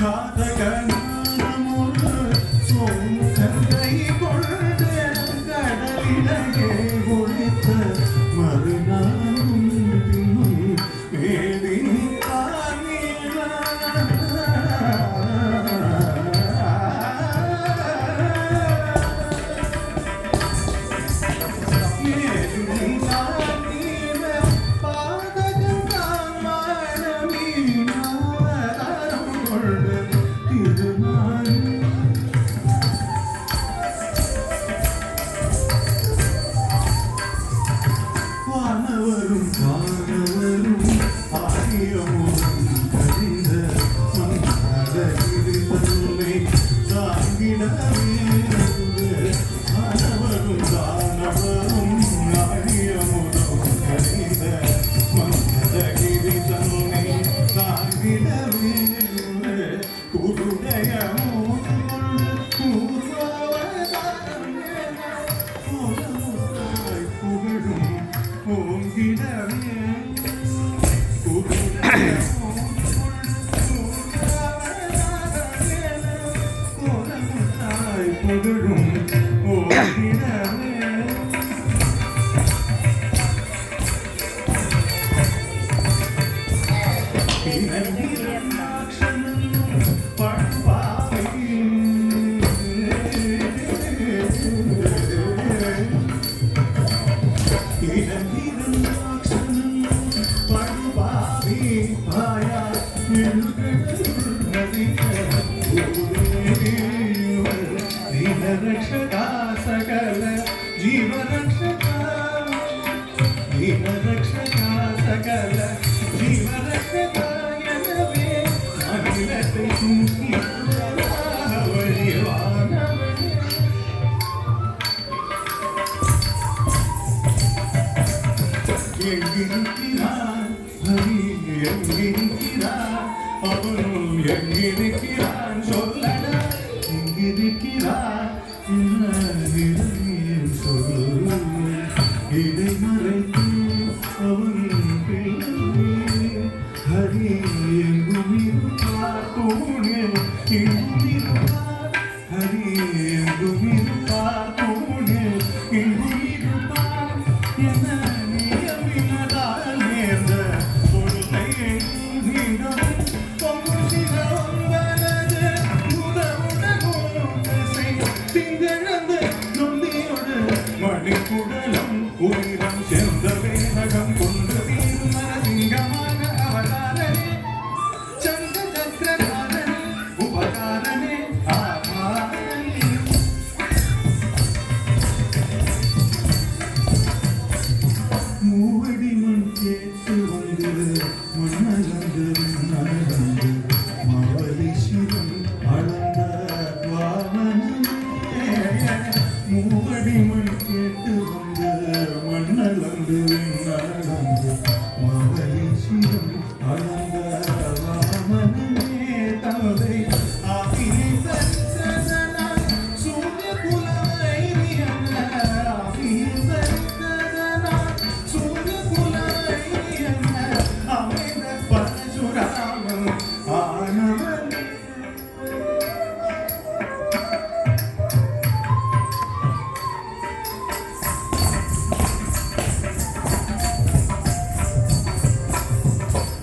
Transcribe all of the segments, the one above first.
他的根。రక్షకా సకల జీవ రక్షకా జీవ రక్షకా సకల జీవ రక్షకాయ నవే అభిలత కుంకి எங்கிருக்கிறான்? சொல்லல. எங்கிருக்கிறான்? என்ன മണിക്കുടലം കുളിരം ചെന്തവേനകം mm-hmm.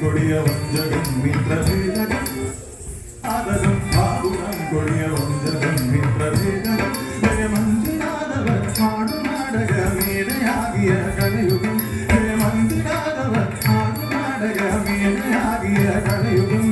കൊടിയ വഞ്ചകം മിത്രഭേദകം ആദരം പാകുലം കൊടിയ വഞ്ചകം മിത്രഭേദകം ജയമന്തിരാതവർ പാടുനാടക മേലയാകിയ കലയുഗം. ജയമന്തിരാതവർ പാടുനാടക മേലയാകിയ കലയുഗം.